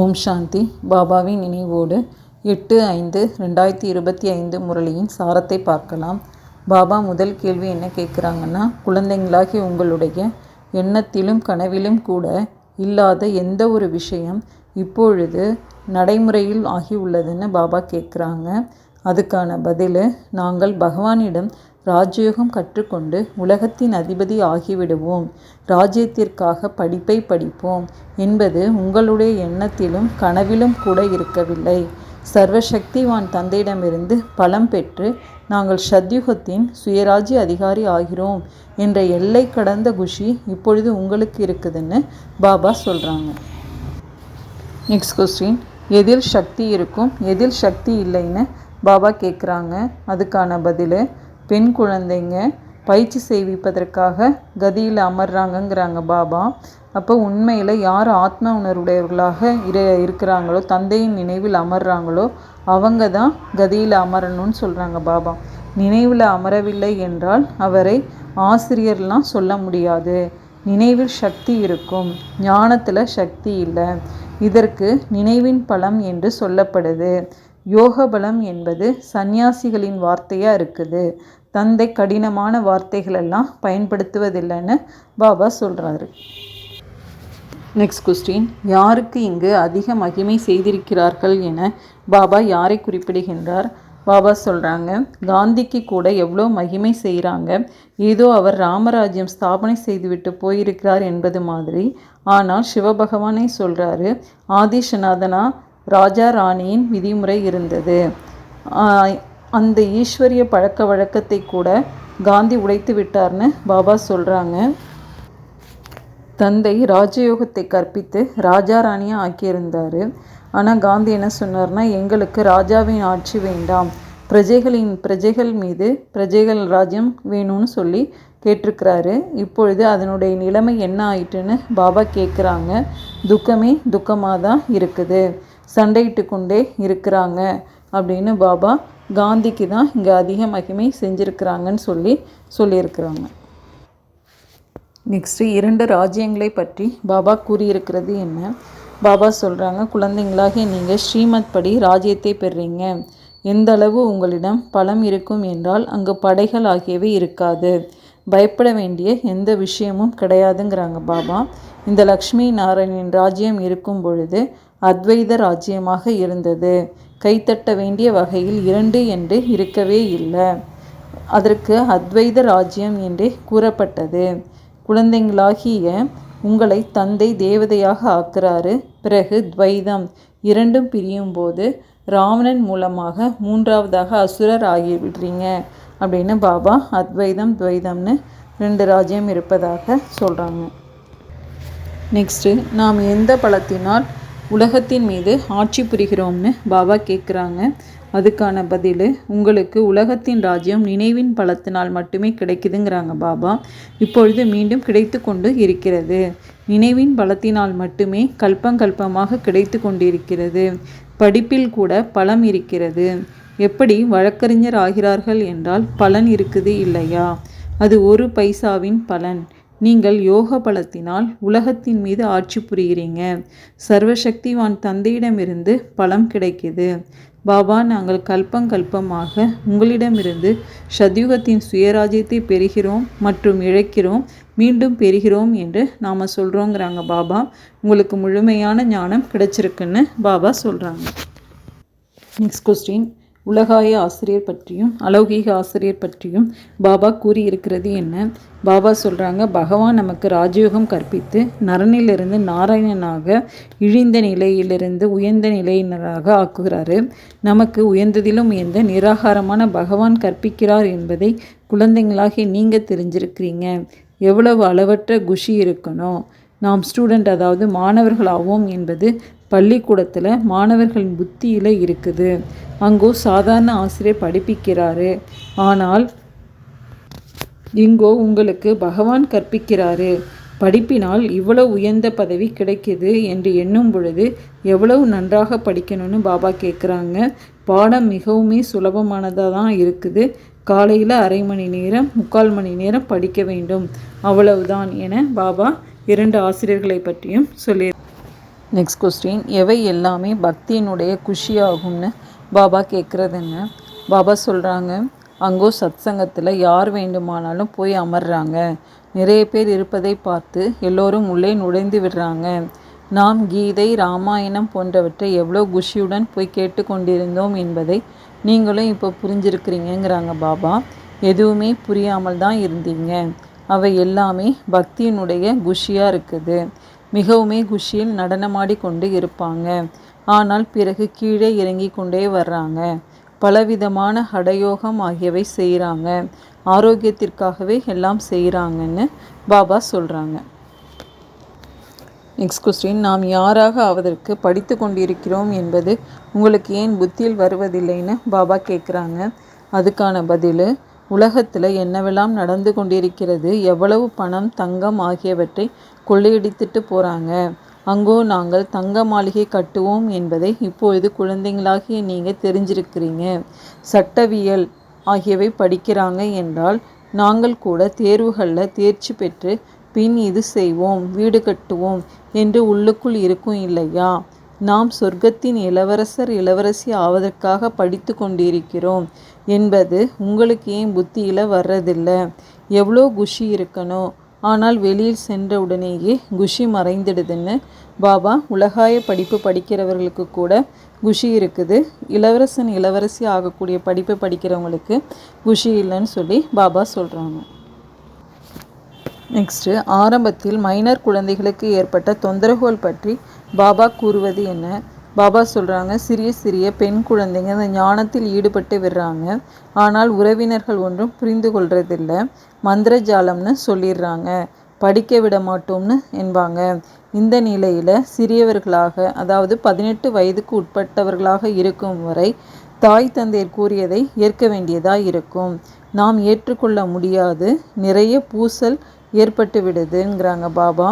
ஓம் சாந்தி. பாபாவின் நினைவோடு எட்டு ஐந்து ரெண்டாயிரத்தி இருபத்தி ஐந்து முரளியின் சாரத்தை பார்க்கலாம். பாபா முதல் கேள்வி என்ன கேட்குறாங்கன்னா குழந்தைங்களாகி உங்களுடைய எண்ணத்திலும் கனவிலும் கூட இல்லாத எந்த ஒரு விஷயம் இப்பொழுது நடைமுறையில் ஆகி உள்ளதுன்னு பாபா கேட்குறாங்க. அதுக்கான பதில் நாங்கள் பகவானிடம் ராஜயோகம் கற்றுக்கொண்டு உலகத்தின் அதிபதி ஆகிவிடுவோம். ராஜ்யத்திற்காக படிப்பை படிப்போம் என்பது உங்களுடைய எண்ணத்திலும் கனவிலும் கூட இருக்கவில்லை. சர்வசக்திவான் தந்தையிடமிருந்து பலம் பெற்று நாங்கள் சத்யுகத்தின் சுயராஜ்ய அதிகாரி ஆகிறோம் என்ற எல்லை கடந்த குஷி இப்பொழுது உங்களுக்கு இருக்குதுன்னு பாபா சொல்கிறாங்க நெக்ஸ்ட் கொஸ்டின் எதில் சக்தி இருக்கும் எதில் சக்தி இல்லைன்னு பாபா கேட்குறாங்க அதுக்கான பதில் பெண் குழந்தைங்க பயிற்சி செய்விப்பதற்காக கதியில் அமர்றாங்கங்கிறாங்க பாபா. அப்போ உண்மையில் யார் ஆத்ம உணர்வுடையவர்களாக இரு இருக்கிறாங்களோ தந்தையின் நினைவில் அமர்றாங்களோ அவங்க தான் கதியில் அமரணும்னு சொல்கிறாங்க பாபா. நினைவில் அமரவில்லை என்றால் அவரை ஆசிரியர்லாம் சொல்ல முடியாது. நினைவில் சக்தி இருக்கும். ஞானத்தில் சக்தி இல்லை. இதற்கு நினைவின் பலம் என்று சொல்லப்படுது. யோக பலம் என்பது சந்நியாசிகளின் வார்த்தையாக இருக்குது. தந்தை கடினமான வார்த்தைகளெல்லாம் பயன்படுத்துவதில்லைன்னு பாபா சொல்கிறாரு நெக்ஸ்ட் கொஸ்டின் யாருக்கு இங்கு அதிக மகிமை செய்திருக்கிறார்கள் என பாபா யாரை குறிப்பிடுகின்றார்? பாபா சொல்கிறாங்க காந்திக்கு கூட எவ்வளோ மகிமை செய்கிறாங்க ஏதோ அவர் ராமராஜ்யம் ஸ்தாபனை செய்துவிட்டு போயிருக்கிறார் என்பது மாதிரி. ஆனால் சிவபகவானை சொல்கிறாரு ஆதிஷநாதனா ராஜா ராணியின் விதிமுறை இருந்தது. அந்த ஈஸ்வரிய பழக்க வழக்கத்தை கூட காந்தி உடைத்து விட்டார்னு பாபா சொல்கிறாங்க தந்தை ராஜயோகத்தை கற்பித்து ராஜா ராணியாக ஆக்கியிருந்தார். ஆனால் காந்தி என்ன சொன்னார்னா எங்களுக்கு ராஜாவின் ஆட்சி வேண்டாம். பிரஜைகளின் பிரஜைகள் மீது பிரஜைகள் ராஜ்யம் வேணும்னு சொல்லி கேட்டிருக்கிறாரு. இப்பொழுது அதனுடைய நிலைமை என்ன ஆயிட்டுன்னு பாபா கேட்குறாங்க துக்கமே துக்கமாக தான் இருக்குது. சண்டையிட்டு கொண்டே இருக்கிறாங்க அப்படின்னு பாபா காந்திக்கு தான் இங்கே அதிக மகிமை செஞ்சுருக்கிறாங்கன்னு சொல்லி சொல்லியிருக்கிறாங்க. நெக்ஸ்ட்டு இரண்டு ராஜ்யங்களை பற்றி பாபா கூறியிருக்கிறது என்ன? பாபா சொல்கிறாங்க குழந்தைங்களாகி நீங்கள் ஸ்ரீமத் படி ராஜ்யத்தை பெறுறீங்க. எந்த அளவு உங்களிடம் பலம் இருக்கும் என்றால் அங்கு படைகள் ஆகியவை இருக்காது. பயப்பட வேண்டிய எந்த விஷயமும் கிடையாதுங்கிறாங்க பாபா. இந்த லக்ஷ்மி நாராயணின் ராஜ்யம் இருக்கும் பொழுது அத்வைத ராஜ்யமாக இருந்தது. கைத்தட்ட வேண்டிய வகையில் இரண்டு என்று இருக்கவே இல்லை. அதற்கு அத்வைத ராஜ்யம் என்றே கூறப்பட்டது. குழந்தைங்களாகிய உங்களை தந்தை தேவதையாக ஆக்குறாரு. பிறகு துவைதம். இரண்டும் பிரியும் போது ராவணன் மூலமாக மூன்றாவதாக அசுரர் ஆகிவிடுறீங்க அப்படின்னு பாபா அத்வைதம் துவைதம்னு ரெண்டு ராஜ்யம் இருப்பதாக சொல்கிறாங்க நெக்ஸ்ட்டு நாம் எந்த பழத்தினால் உலகத்தின் மீது ஆட்சி புரிகிறோம்னு பாபா கேட்குறாங்க அதுக்கான பதில் உங்களுக்கு உலகத்தின் ராஜ்யம் நினைவின் பலத்தினால் மட்டுமே கிடைக்குதுங்கிறாங்க பாபா. இப்பொழுது மீண்டும் கிடைத்து கொண்டு இருக்கிறது. நினைவின் பலத்தினால் மட்டுமே கல்பங்கல்பமாக கிடைத்து கொண்டிருக்கிறது. படிப்பில் கூட பலம் இருக்கிறது. எப்படி வழக்கறிஞர் ஆகிறார்கள் என்றால் பலன் இருக்குது இல்லையா? அது ஒரு பைசாவின் பலன். நீங்கள் யோக பலத்தினால் உலகத்தின் மீது ஆட்சி புரிகிறீங்க. சர்வசக்திவான் தந்தையிடமிருந்து பலம் கிடைக்குது. பாபா நாங்கள் கல்பங்கல்பமாக உங்களிடமிருந்து சத்யுகத்தின் சுயராஜ்யத்தை பெறுகிறோம் மற்றும் இழைக்கிறோம் மீண்டும் பெறுகிறோம் என்று நாம் சொல்கிறோங்கிறாங்க பாபா. உங்களுக்கு முழுமையான ஞானம் கிடைச்சிருக்குன்னு பாபா சொல்கிறாங்க நெக்ஸ்ட் கொஸ்டின் உலகாய ஆசிரியர் பற்றியும் அலௌகீக ஆசிரியர் பற்றியும் பாபா கூறியிருக்கிறது என்ன? பாபா சொல்கிறாங்க பகவான் நமக்கு ராஜயோகம் கற்பித்து நரனிலிருந்து நாராயணனாக இழிந்த நிலையிலிருந்து உயர்ந்த நிலையினராக ஆக்குகிறாரு. நமக்கு உயர்ந்ததிலும் உயர்ந்த நிராகாரமான பகவான் கற்பிக்கிறார் என்பதை குழந்தைங்களாகி நீங்கள் தெரிஞ்சிருக்கிறீங்க. எவ்வளவு அளவற்ற குஷி இருக்கணும். நாம் ஸ்டூடெண்ட் அதாவது மாணவர்களாவோம் என்பது பள்ளிக்கூடத்தில் மாணவர்களின் புத்தியில் இருக்குது. அங்கோ சாதாரண ஆசிரியர் படிப்பிக்கிறாரு. ஆனால் இங்கோ உங்களுக்கு பகவான் கற்பிக்கிறாரு. படிப்பினால் இவ்வளவு உயர்ந்த பதவி கிடைக்கிது என்று எண்ணும் பொழுது எவ்வளவு நன்றாக படிக்கணும்னு பாபா கேட்குறாங்க பாடம் மிகவுமே சுலபமானதாக தான் இருக்குது. காலையில் அரை மணி நேரம் முக்கால் மணி நேரம் படிக்க வேண்டும். அவ்வளவுதான் என பாபா இரண்டு ஆசிரியர்களை பற்றியும் சொல்லி நெக்ஸ்ட் கொஸ்டின் எவை எல்லாமே பக்தியினுடைய குஷியாகும்னு பாபா கேட்குறதுங்க பாபா சொல்கிறாங்க அங்கோ சத்சங்கத்தில் யார் வேண்டுமானாலும் போய் அமர்றாங்க. நிறைய பேர் இருப்பதை பார்த்து எல்லோரும் உள்ளே நுழைந்து விடுறாங்க. நாம் கீதை ராமாயணம் போன்றவற்றை எவ்வளோ குஷியுடன் போய் கேட்டுக்கொண்டிருந்தோம் என்பதை நீங்களும் இப்போ புரிஞ்சிருக்கிறீங்கிறாங்க பாபா. எதுவுமே புரியாமல் தான் இருந்தீங்க. அவை எல்லாமே பக்தியினுடைய குஷியாக இருக்குது. மிகவுமே குஷியில் நடனமாடி கொண்டு இருப்பாங்க. ஆனால் பிறகு கீழே இறங்கி கொண்டே வர்றாங்க. பலவிதமான ஹடயோகம் ஆகியவை செய்கிறாங்க ஆரோக்கியத்திற்காகவே எல்லாம் செய்கிறாங்கன்னு பாபா சொல்கிறாங்க நெக்ஸ்ட் கொஸ்டின் நாம் யாராக ஆவதற்கு படித்து கொண்டிருக்கிறோம் என்பது உங்களுக்கு ஏன் புத்தியில் வருவதில்லைன்னு பாபா கேட்குறாங்க அதுக்கான பதில் உலகத்தில் என்னவெல்லாம் நடந்து கொண்டிருக்கிறது எவ்வளவு பணம் தங்கம் ஆகியவற்றை கொள்ளையடித்துட்டு போகிறாங்க அங்கோ நாங்கள் தங்க மாளிகை கட்டுவோம் என்பதை இப்பொழுது குழந்தைங்களாகிய நீங்கள் தெரிஞ்சிருக்கிறீங்க. சட்டவியல் ஆகியவை படிக்கிறாங்க என்றால் நாங்கள் கூட தேர்வுகளில் தேர்ச்சி பெற்று பின் இது செய்வோம் வீடு கட்டுவோம் என்று உள்ளுக்குள் இருக்கும் இல்லையா? நாம் சொர்க்கத்தின் இளவரசர் இளவரசி ஆவதற்காக படித்து கொண்டிருக்கிறோம் என்பது உங்களுக்கு ஏன் புத்தியில் வர்றதில்லை? எவ்வளோ குஷி இருக்கணும்? ஆனால் வெளியில் சென்ற உடனேயே குஷி மறைந்துடுதுன்னு. பாபா உலகாய படிப்பு படிக்கிறவர்களுக்கு கூட குஷி இருக்குது. இளவரசன் இளவரசி ஆகக்கூடிய படிப்பு படிக்கிறவங்களுக்கு குஷி இல்லைன்னு சொல்லி பாபா சொல்கிறாங்க நெக்ஸ்ட்டு ஆரம்பத்தில் மைனர் குழந்தைகளுக்கு ஏற்பட்ட தொந்தரவுகள் பற்றி பாபா கூறுவது என்ன? பாபா சொல்கிறாங்க சிறிய சிறிய பெண் குழந்தைங்க அந்த ஞானத்தில் ஈடுபட்டு விடுறாங்க. ஆனால் உறவினர்கள் ஒன்றும் புரிந்து கொள்றதில்லை. மந்திர ஜாலம்னு சொல்லிடுறாங்க. படிக்க விட மாட்டோம்னு என்பாங்க. இந்த நிலையில் சிறியவர்களாக அதாவது பதினெட்டு வயதுக்கு உட்பட்டவர்களாக இருக்கும் வரை தாய் தந்தையர் கூறியதை ஏற்க வேண்டியதாக இருக்கும். நாம் ஏற்றுக்கொள்ள முடியாது. நிறைய பூசல் ஏற்பட்டு விடுதுங்கிறாங்க பாபா.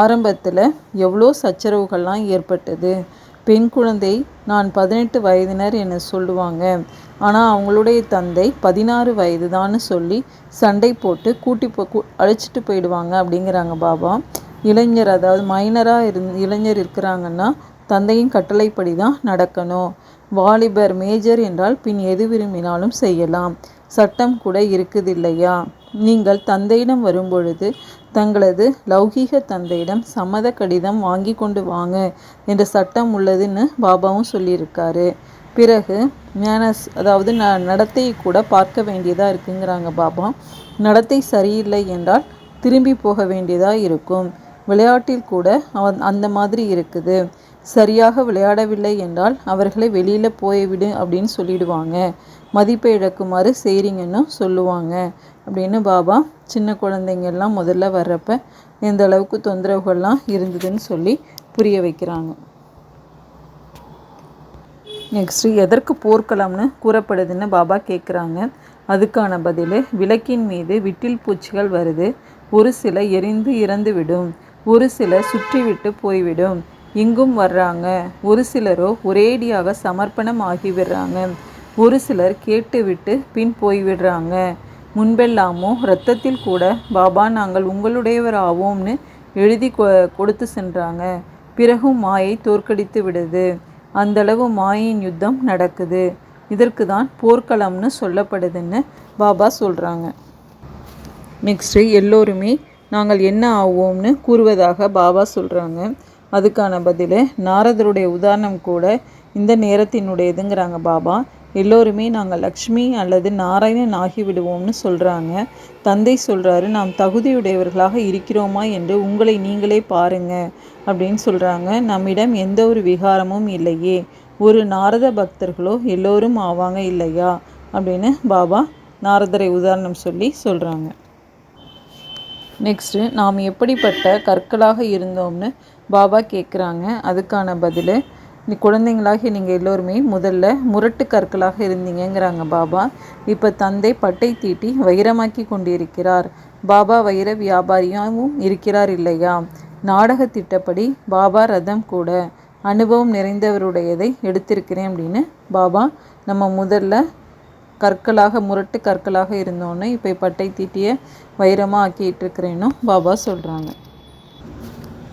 ஆரம்பத்தில் எவ்வளோ சச்சரவுகள்லாம் ஏற்பட்டது. பெண் குழந்தை நான் பதினெட்டு வயதினர் என சொல்லுவாங்க. ஆனால் அவங்களுடைய தந்தை பதினாறு வயது தான் சொல்லி சண்டை போட்டு கூட்டி போ அழைச்சிட்டு போயிடுவாங்க அப்படிங்கிறாங்க பாபா. இளைஞர் அதாவது மைனராக இருந் இளைஞர் இருக்கிறாங்கன்னா தந்தையின் கட்டளைப்படி தான் நடக்கணும். வாலிபர் மேஜர் என்றால் பின் எது விரும்பினாலும் செய்யலாம். சட்டம் கூட இருக்குது இல்லையா நீங்கள் தந்தையிடம் வரும்பொழுது தங்களது லௌகீக தந்தையிடம் சம்மத கடிதம் வாங்கி கொண்டு வாங்க என்ற சட்டம் உள்ளதுன்னு பாபாவும் சொல்லியிருக்காரு. பிறகு மேனஸ் அதாவது ந நடத்தையை கூட பார்க்க வேண்டியதாக இருக்குங்கிறாங்க பாபா. நடத்தை சரியில்லை என்றால் திரும்பி போக வேண்டியதாக இருக்கும். விளையாட்டில் கூட அந்த மாதிரி இருக்குது. சரியாக விளையாடவில்லை என்றால் அவர்களை வெளியில் போய்விடு அப்படின்னு சொல்லிடுவாங்க. மதிப்பை இழக்குமாறு செய்கிறீங்கன்னு சொல்லுவாங்க. அப்படின்னு பாபா சின்ன குழந்தைங்கள்லாம் முதல்ல வர்றப்ப எந்த அளவுக்கு தொந்தரவுகள்லாம் இருந்ததுன்னு சொல்லி புரிய வைக்கிறாங்க. நெக்ஸ்ட்டு எதற்கு போர்க்களம்னு கூறப்படுதுன்னு பாபா கேட்குறாங்க அதுக்கான பதில் விளக்கின் மீது விட்டில் பூச்சிகள் வருது. ஒரு சில எரிந்து இறந்து விடும். ஒரு சில சுற்றிவிட்டு போய்விடும் இங்கும் வர்றாங்க. ஒரு சிலரோ ஒரேடியாக சமர்ப்பணம் ஆகிவிடுறாங்க ஒரு சிலர் கேட்டுவிட்டு பின் போய்விடுறாங்க முன்பெல்லாமோ இரத்தத்தில் கூட பாபா நாங்கள் உங்களுடையவர் ஆவோம்னு எழுதி கொடுத்து சென்றாங்க. பிறகும் மாயை தோற்கடித்து விடுது. அந்தளவு மாயின் யுத்தம் நடக்குது. இதற்கு தான் போர்க்களம்னு சொல்லப்படுதுன்னு பாபா சொல்கிறாங்க நெக்ஸ்ட்டு எல்லோருமே நாங்கள் என்ன ஆவோம்னு கூறுவதாக பாபா சொல்கிறாங்க அதுக்கான பதில் நாரதருடைய உதாரணம் கூட இந்த நேரத்தினுடையதுங்கிறாங்க பாபா. எல்லோருமே நாங்கள் லக்ஷ்மி அல்லது நாராயணன் ஆகிவிடுவோம்னு சொல்கிறாங்க தந்தை சொல்கிறாரு நாம் தகுதியுடையவர்களாக இருக்கிறோமா என்று உங்களை நீங்களே பாருங்க அப்படின்னு சொல்கிறாங்க நம்மிடம் எந்த ஒரு விகாரமும் இல்லையே. ஒரு நாரத பக்தர்களோ எல்லோரும் ஆவாங்க இல்லையா? அப்படின்னு பாபா நாரதரை உதாரணம் சொல்லி சொல்கிறாங்க நெக்ஸ்ட்டு நாம் எப்படிப்பட்ட கற்களாக இருந்தோம்னு பாபா கேட்குறாங்க அதுக்கான பதில் குழந்தைங்களாகி நீங்கள் எல்லோருமே முதல்ல முரட்டு கற்களாக இருந்தீங்கங்கிறாங்க பாபா. இப்போ தந்தை பட்டை தீட்டி வைரமாக்கி கொண்டிருக்கிறார். பாபா வைர வியாபாரியாகவும் இருக்கிறார் இல்லையா? நாடக திட்டப்படி பாபா ரதம் கூட அனுபவம் நிறைந்தவருடையதை எடுத்திருக்கிறேன் அப்படின்னு பாபா நம்ம முதல்ல கற்களாக முரட்டு கற்களாக இருந்தோன்னே இப்போ பட்டை தீட்டிய வைரமாக ஆக்கிட்டு இருக்கிறேன்னு பாபா சொல்கிறாங்க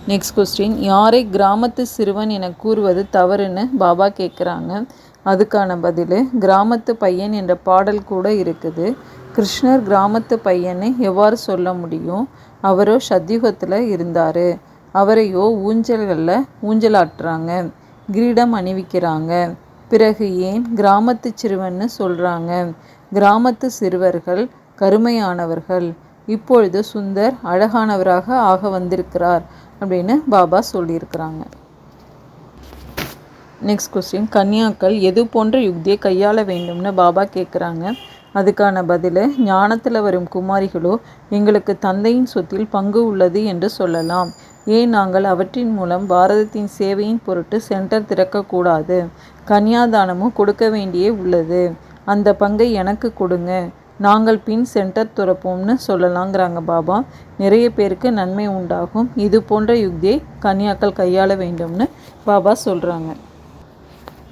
நெக்ஸ்ட் கொஸ்டின் யாரை கிராமத்து சிறுவன் என கூறுவது தவறுன்னு பாபா கேட்குறாங்க. அதுக்கான பதில் கிராமத்து பையன் என்ற பாடல் கூட இருக்குது. கிருஷ்ணர் கிராமத்து பையனை எவ்வாறு சொல்ல முடியும்? அவரோ சத்யுகத்தில் இருந்தார். அவரையோ ஊஞ்சல்களில் ஊஞ்சலாட்டுறாங்க. கிரீடம் அணிவிக்கிறாங்க. பிறகு ஏன் கிராமத்து சிறுவன்னு சொல்கிறாங்க கிராமத்து சிறுவர்கள் கருமையானவர்கள். இப்பொழுது சுந்தர் அழகானவராக ஆக வந்திருக்கிறார் அப்படின்னு பாபா சொல்லியிருக்கிறாங்க. நெக்ஸ்ட் கொஸ்டின் கன்னியாக்கள் எது போன்ற யுக்தியை கையாள வேண்டும்னு பாபா கேட்குறாங்க. அதுக்கான பதில் ஞானத்தில் வரும் குமாரிகளோ எங்களுக்கு தந்தையின் சொத்தில் பங்கு உள்ளது என்று சொல்லலாம். ஏன் நாங்கள் அவற்றின் மூலம் பாரதத்தின் சேவையின் பொருட்டு சென்டர் திறக்கக்கூடாது? கன்னியாதானமும் கொடுக்க வேண்டியே உள்ளது. அந்த பங்கை எனக்கு கொடுங்க. நாங்கள் பின் சென்டர் துறப்போம்னு சொல்லலாங்கிறாங்க பாபா. நிறைய பேருக்கு நன்மை உண்டாகும். இது போன்ற யுக்தியை கன்னியாக்கள் கையாள வேண்டும்னு பாபா சொல்கிறாங்க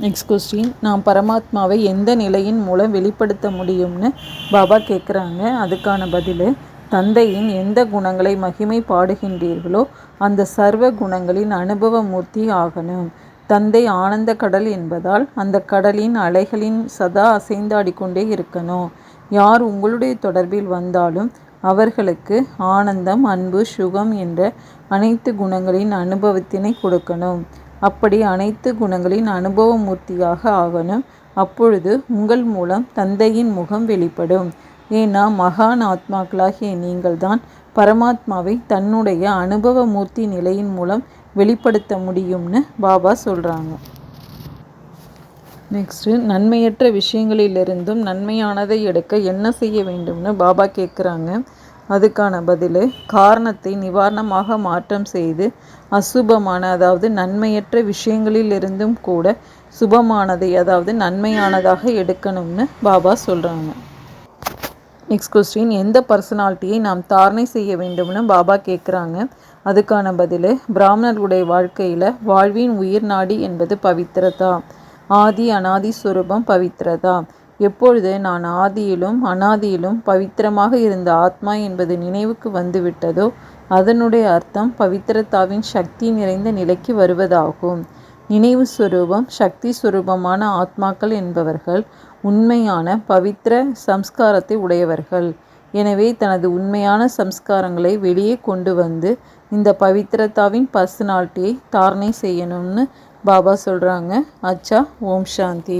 நெக்ஸ்ட் கொஸ்டின் நாம் பரமாத்மாவை எந்த நிலையின் மூலம் வெளிப்படுத்த முடியும்னு பாபா கேட்குறாங்க அதுக்கான பதில் தந்தையின் எந்த குணங்களை மகிமை பாடுகின்றீர்களோ அந்த சர்வ குணங்களின் அனுபவ மூர்த்தி ஆகணும். தந்தை ஆனந்த கடல் என்பதால் அந்த கடலின் அலைகளின் சதா அசைந்தாடிக்கொண்டே இருக்கணும். யார் உங்களுடைய தொடர்பில் வந்தாலும் அவர்களுக்கு ஆனந்தம் அன்பு சுகம் என்ற அனைத்து குணங்களின் அனுபவத்தினை கொடுக்கணும். அப்படி அனைத்து குணங்களின் அனுபவ மூர்த்தியாக ஆகணும். அப்பொழுது உங்கள் மூலம் தந்தையின் முகம் வெளிப்படும். ஏன்னா மகான் ஆத்மாக்களாகிய நீங்கள்தான் பரமாத்மாவை தன்னுடைய அனுபவ மூர்த்தி நிலையின் மூலம் வெளிப்படுத்த முடியும்னு பாபா சொல்கிறாங்க நெக்ஸ்ட்டு நன்மையற்ற விஷயங்களிலிருந்தும் நன்மையானதை எடுக்க என்ன செய்ய வேண்டும்னு பாபா கேட்குறாங்க அதுக்கான பதில் காரணத்தை நிவாரணமாக மாற்றம் செய்து அசுபமான அதாவது நன்மையற்ற விஷயங்களிலிருந்தும் கூட சுபமானதை அதாவது நன்மையானதாக எடுக்கணும்னு பாபா சொல்கிறாங்க நெக்ஸ்ட் கொஸ்டின் எந்த பர்சனாலிட்டியை நாம் தாரணை செய்ய வேண்டும்னு பாபா கேட்குறாங்க அதுக்கான பதில் பிராமணர்களுடைய வாழ்க்கையில் வாழ்வின் உயிர் நாடி என்பது பவித்திரதா? ஆதி அனாதி சுரூபம் பவித்ரதா. எப்பொழுது நான் ஆதியிலும் அனாதியிலும் பவித்திரமாக இருந்த ஆத்மா என்பது நினைவுக்கு வந்துவிட்டதோ அதனுடைய அர்த்தம் பவித்திரத்தாவின் சக்தி நிறைந்த நிலைக்கு வருவதாகும். நினைவு சுரூபம் சக்தி சுரூபமான ஆத்மாக்கள் என்பவர்கள் உண்மையான பவித்திர சம்ஸ்காரத்தை உடையவர்கள். எனவே தனது உண்மையான சம்ஸ்காரங்களை வெளியே கொண்டு வந்து இந்த பவித்திரத்தாவின் பர்சனாலிட்டியை தாரணை செய்யணும்னு பாபா சொல்கிறாங்க அச்சா ஓம் சாந்தி.